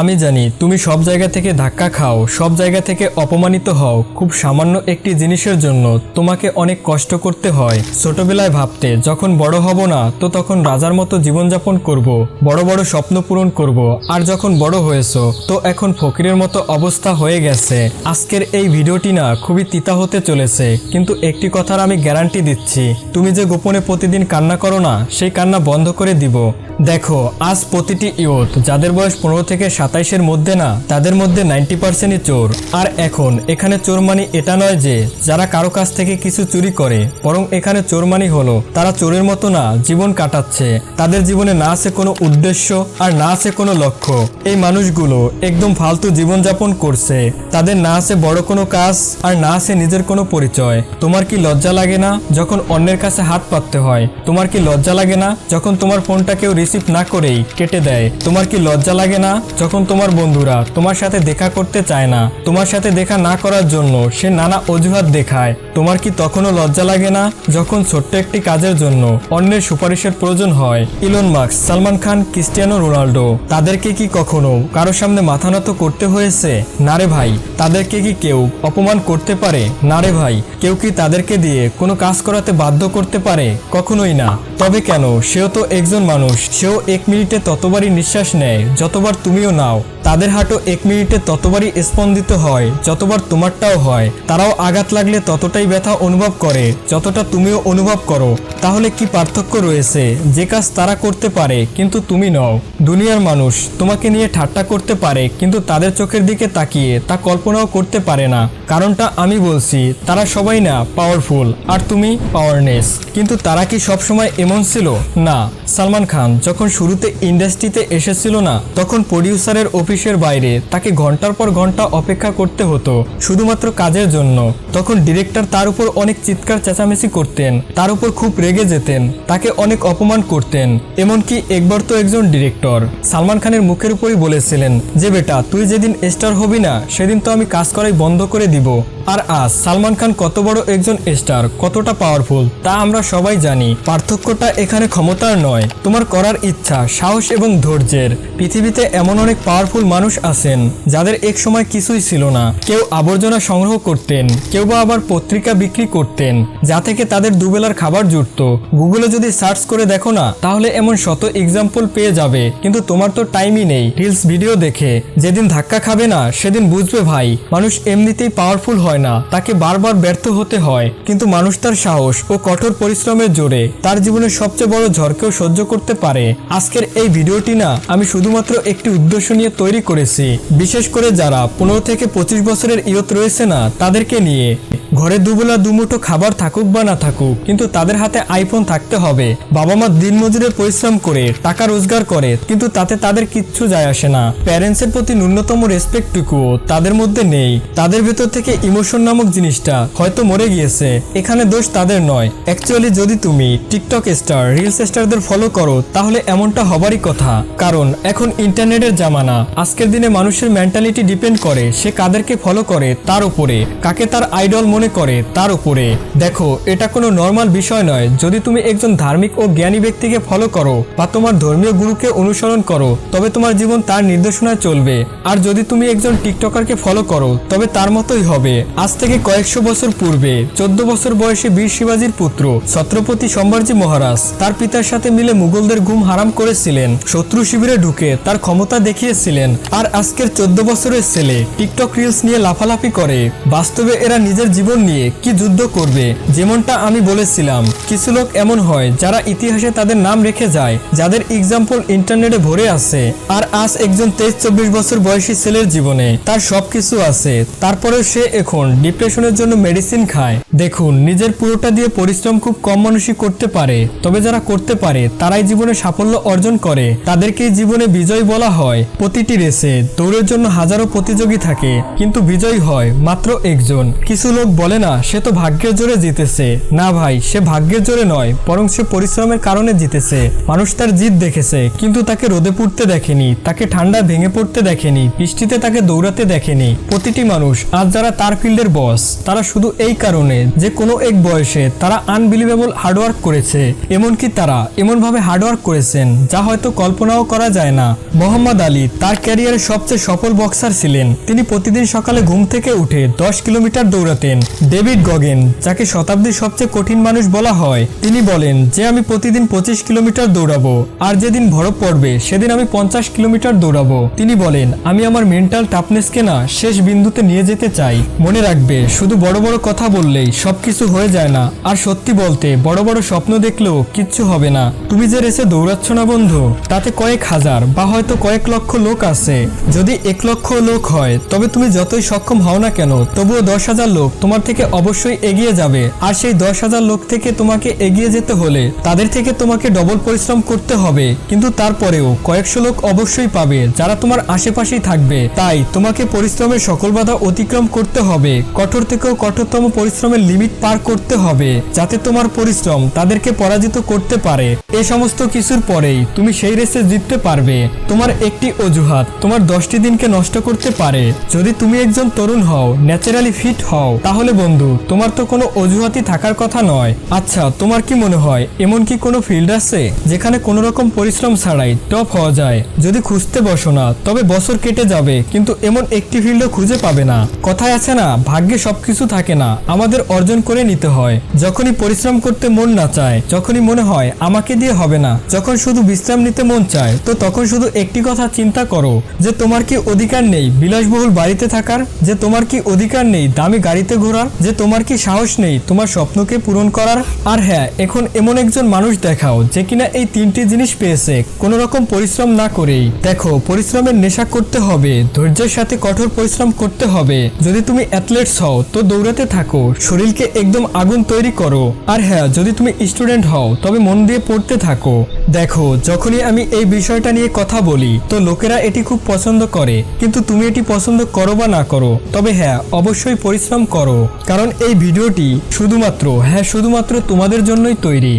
আমি জানি তুমি সব জায়গা থেকে ধাক্কা খাও, সব জায়গা থেকে অপমানিত হও। খুব সামান্য একটি জিনিসের জন্য তোমাকে অনেক কষ্ট করতে হয়। ছোটবেলায় ভাবতে, যখন বড় হব না, তো তখন রাজার মতো জীবনযাপন করব, বড় বড় স্বপ্ন পূরণ করব। আর যখন বড় হয়েছো, তো এখন ফকিরের মতো অবস্থা হয়ে গেছে। আজকের এই ভিডিওটি না খুবই তিতা হতে চলেছে, কিন্তু একটি কথার আমি গ্যারান্টি দিচ্ছি। তুমি যে গোপনে প্রতিদিন কান্না করো না, সেই কান্না বন্ধ করে দিব। দেখো, আজ প্রতিটি ইয়ত, যাদের বয়স পনেরো থেকে সাতাইশের মধ্যে না, তাদের মধ্যে নাইনটি পার্সেন্টই চোর। আর এখন, এখানে চোর মানে এটা নয় যে, যারা কারও কাছ থেকে কিছু চুরি করে, বরং এখানে চোর মানে হলো, তারা চোরের মতো না, জীবন কাটাচ্ছে। তাদের জীবনে না আছে কোনো উদ্দেশ্য, আর না আছে কোনো লক্ষ্য। এই মানুষগুলো একদম ফালতু জীবনযাপন করছে। তাদের না আছে বড় কোনো কাজ, আর না আছে নিজের কোনো পরিচয়। তোমার কি লজ্জা লাগে না, যখন অন্যের কাছে হাত পাততে হয়? তোমার কি লজ্জা লাগে না, যখন তোমার ফোনটা কেউ রিসিভ না করেই কেটে দেয়? তোমার কি লজ্জা লাগে না, যখন তোমার বন্ধুরা, তোমার সাথে দেখা করতে চায় না। তোমার সাথে দেখা না করার জন্য সে নানা অজুহাত দেখায়। তোমার কি তখনও লজ্জা লাগে না? যখন ছোট্ট একটি কাজের জন্য অন্যের সুপারিশের প্রয়োজন হয়, Elon Marks, Salman Khan, Cristiano Ronaldo, তাদেরকে কি কখনো কারও সামনে মাথা নত করতে হয়েছে? না রে ভাই, তাদেরকে কি কেউ অপমান করতে পারে? না রে ভাই, কেউ কি তাদেরকে দিয়ে কোনো কাজ করাতে বাধ্য করতে পারে? কখনোই না। তবে কেন? সেও তো একজন মানুষ, সেও এক মিনিটে ততবারই নিঃশ্বাস নেয়, যতবার তুমিও নাও তাদের হাঁটও এক মিনিটে ততবারই স্পন্দিত হয়, যতবার তোমারটাও হয়। তারাও আঘাত লাগলে ততটাই ব্যথা অনুভব করে, যতটা তুমিও অনুভব করো। তাহলে কি পার্থক্য রয়েছে? যে কাজ তারা করতে পারে, কিন্তু তুমি নও। দুনিয়ার মানুষ তোমাকে নিয়ে ঠাট্টা করতে পারে, কিন্তু তাদের চোখের দিকে তাকিয়ে তা কল্পনাও করতে পারে না। কারণটা আমি বলছি, তারা সবাই না পাওয়ারফুল আর তুমি পাওয়ারনেস কিন্তু তারা কি সবসময় এমন ছিল? না। সালমান খান যখন শুরুতে ইন্ডাস্ট্রিতে এসেছিল না, তখন প্রডিউসারের অফিসের বাইরে তাকে ঘণ্টার পর ঘণ্টা অপেক্ষা করতে হতো, শুধুমাত্র কাজের জন্য। তখন ডিরেক্টর তার উপর অনেক চিৎকার, চেঁচামেচি করতেন, তার উপর খুব রেগে যেতেন, তাকে অনেক অপমান করতেন, এমনকি একবার তো একজন ডিরেক্টর। সালমান খানের মুখের উপরই বলেছিলেন, যে বেটা, তুই যেদিন স্টার হবি না, সেদিন তো আমি কাজ করাই বন্ধ করে দিব। আর আজ সালমান খান কত বড় একজন স্টার, কতটা পাওয়ারফুল তা আমরা সবাই জানি। পার্থক্যটা এখানে ক্ষমতার নয়, তোমার করার ইচ্ছা, সাহস এবং ধৈর্যের। পৃথিবীতে এমন অনেক পাওয়ারফুল মানুষ আছেন, যাদের এক সময় কিছুই ছিল না। কেউ আবর্জনা সংগ্রহ করতেন, কেউ বা আবার পত্রিকা বিক্রি করতেন, যা থেকে তাদের দুবেলার খাবার জুটত। গুগলে যদি সার্চ করে দেখো না, তাহলে এমন শত এক্সাম্পল পেয়ে যাবে, কিন্তু তোমার তো টাইমই নেই। রিলস ভিডিও দেখে, যেদিন ধাক্কা খাবে না, সেদিন বুঝবে ভাই, মানুষ এমনিতেই পাওয়ারফুল হয়। না, তাকে বারবার ব্যর্থ হতে হয়। কিন্তু মানুষ তার সাহস ও কঠোর পরিশ্রমের জোরে তার জীবনের সবচেয়ে বড় ঝড়কেও সহ্য করতে পারে। আজকের এই ভিডিওটি না, আমি শুধুমাত্র একটি উদ্দেশ্য নিয়ে তৈরি করেছি। বিশেষ করে যারা পনেরো থেকে পঁচিশ বছরের ইয়ত রয়েছে না, তাদেরকে নিয়ে। ঘরে দুবেলা দুমুঠো খাবার থাকুক বা না থাকুক, কিন্তু তাদের হাতে আইফোন থাকতে হবে। বাবা মা দিন দিনমজুরে পরিশ্রম করে টাকা রোজগার করে, কিন্তু তাতে তাদের কিচ্ছু যায় আসে না। প্যারেন্টসের প্রতি ন্যূনতম রেসপেক্টটুকুও তাদের মধ্যে নেই। তাদের ভেতর থেকে ইমোশন নামক জিনিসটা হয়তো মরে গিয়েছে। এখানে দোষ তাদের নয়। অ্যাকচুয়ালি যদি তুমি টিকটক স্টার রিলস স্টারদের ফলো করো, তাহলে এমনটা হবারই কথা। কারণ, এখন ইন্টারনেটের জামানা। আজকের দিনে মানুষের মেন্টালিটি ডিপেন্ড করে সে কাদেরকে ফলো করে তার উপরে। কাকে তার আইডল মনে করে তার উপরে। দেখো, এটা কোনো নর্মাল বিষয় নয়। যদি তুমি একজন ধার্মিক ও জ্ঞানী ব্যক্তিকে ফলো করো বা তোমার ধর্মীয় গুরুকে অনুসরণ করো, তবে তোমার জীবন তার নির্দেশনায় চলবে। আর যদি তুমি একজন টিকটকারকে ফলো করো, তবে তার মতোই হবে। আজ থেকে কয়েকশো বছর পূর্বে চোদ্দ বছর বয়সে বীর শিবাজির পুত্র ছত্রপতি সম্ভাজি মহারাজ তার পিতার সাথে মিলে মুঘলদের ঘুম হারাম করেছিলেন, শত্রু শিবিরে ঢুকে তার ক্ষমতা দেখিয়েছিলেন। আর আজকের চোদ্দ বছরের ছেলে টিকটক রিলস নিয়ে লাফালাফি করে। বাস্তবে এরা নিজের জীবন নিয়ে কি যুদ্ধ করবে, যেমনটা আমি বলেছিলাম। কিছু লোক এমন হয় যারা ইতিহাসে তাদের নাম রেখে যায়, যাদের এক্সাম্পল ইন্টারনেটে ভরে আছে। আর আজ একজন তেইশ চব্বিশ বছর বয়সী ছেলের জীবনে তার সবকিছু আছে তারপরে সে এখন ডিপ্রেশনের জন্য মেডিসিন খায়, দেখুন নিজের পুরোটা দিয়ে পরিশ্রম খুব কম মানুষই করতে পারে। তবে যারা করতে পারে, তারাই জীবনে সাফল্য অর্জন করে। তাদেরকেই জীবনে বিজয় বলা হয় প্রতিটি রেসে। দৌড়ের জন্য হাজারো প্রতিযোগী থাকে, কিন্তু বিজয় হয় মাত্র একজন। কিছু লোক বলে না, সে তো ভাগ্যের জোরে জিতেছে। না ভাই, সে ভাগ্যের জোরে নয়, বরং সে পরিশ্রমের কারণে জিতেছে। মানুষ তার জিত দেখেছে, কিন্তু তাকে রোদে পুড়তে দেখেনি, তাকে ঠান্ডা ভেঙে পড়তে দেখেনি, বৃষ্টিতে তাকে দৌড়াতে দেখেনি। প্রতিটি মানুষ, আজ যারা তার ফিল্ডের বস। তারা শুধু এই কারণে যে কোনো এক বয়সে তারা আনবিলিভেবল হার্ডওয়ার্ক করেছে। এমনকি তারা এমনভাবে হার্ডওয়ার্ক করেছেন, যা হয়তো কল্পনাও করা যায় না। মোহাম্মদ আলী তার ক্যারিয়ারে সবচেয়ে সফল বক্সার ছিলেন। তিনি প্রতিদিন সকালে ঘুম থেকে উঠে দশ কিলোমিটার দৌড়াতেন। ডেভিড গগেন, যাকে শতাব্দীর সবচেয়ে কঠিন মানুষ বলা হয়, তিনি বলেন, যে আমি প্রতিদিন পঁচিশ কিলোমিটার দৌড়াবো, আর যেদিন বরফ পড়বে, সেদিন আমি পঞ্চাশ কিলোমিটার দৌড়াবো। তিনি বলেন, আমি আমার মেন্টাল টাফনেসকে না শেষ বিন্দুতে নিয়ে যেতে চাই। মনে রাখবে। শুধু বড় বড় কথা বললেই সবকিছু হয়ে যায় না। আর সত্যি বলতে, বড় বড় স্বপ্ন দেখলেও কিচ্ছু হবে না। তুমি যে রেসে দৌড়াচ্ছ না বন্ধু, তাতে কয়েক হাজার বা হয়তো কয়েক লক্ষ লোক আছে। যদি এক লক্ষ লোক হয়, তবে তুমি যতই সক্ষম হও না কেন, তবুও দশ হাজার লোক তোমার থেকে অবশ্যই এগিয়ে যাবে। আর সেই দশ হাজার লোক থেকে তোমাকে এগিয়ে যেতে হলে তাদের থেকে তোমাকে ডবল পরিশ্রম করতে হবে। কিন্তু তারপরেও কয়েকশো লোক অবশ্যই পাবে, যারা তোমার আশেপাশেই থাকবে। তাই তোমাকে পরিশ্রমের সকল বাধা অতিক্রম করতে হবে। কঠোর থেকেও কঠোরতম পরিশ্রমের লিমিট পার করতে হবে, যাতে তোমার পরিশ্রম তাদেরকে পরাজিত করতে পারে। এ সমস্ত কিছুর পরেই তুমি সেই রেসে জিততে পারবে। তোমার একটি অজুহাত, তোমার দশটি দিনকে নষ্ট করতে পারে। যদি তুমি একজন তরুণ হও, ন্যাচারালি ফিট হও, তাহলে বন্ধু, তোমার তো কোনো অজুহাতই থাকার কথা নয়। আচ্ছা তোমার কি মনে হয়, এমন কি কোনো ফিল্ড আছে, যেখানে কোনো রকম পরিশ্রম ছাড়াই টপ হওয়া যায়? যদি খুঁজতে বসো না, তবে বছর কেটে যাবে, কিন্তু এমন একটি ফিল্ডও খুঁজে পাবে না। কথায় আছে না ভাগ্যে সবকিছু থাকে না, আমাদের অর্জন করে নিতে হয়। যখনই পরিশ্রম করতে মন না চায়, যখনই মনে হয়, আমাকে দিয়ে হবে না। যখন শুধু বিশ্রাম নিতে মন চায়, তো তখন শুধু একটি কথা চিন্তা করো, যে তোমার কি অধিকার নেই বিলাসবহুল বাড়িতে থাকার? যে তোমার কি অধিকার নেই দামি গাড়িতে ঘোরার? যে তোমার কি সাহস নেই তোমার স্বপ্নকে পূরণ করার? আর হ্যাঁ এখন এমন একজন মানুষ দেখাও, যে কিনা এই তিনটি জিনিস পেয়েছে, কোনো রকম পরিশ্রম না করেই। দেখো, পরিশ্রমের নেশা করতে হবে, ধৈর্যের সাথে কঠোর পরিশ্রম করতে হবে। যদি তুমি অ্যাথলেটস হও, তো দৌড়াতে থাকো। শরীরকে একদম আগুন তৈরি করো। আর হ্যাঁ যদি তুমি স্টুডেন্ট হও, তবে মন দিয়ে পড়তে থাকো। দেখো, যখনই আমি এই বিষয়টা নিয়ে কথা বলি, তো লোকেরা এটি খুব পছন্দ করে। কিন্তু তুমি এটি পছন্দ করো বা না করো, তবে হ্যাঁ অবশ্যই পরিশ্রম করো। কারণ এই ভিডিওটি শুধুমাত্র হ্যাঁ শুধুমাত্র তোমাদের জন্যই তৈরি।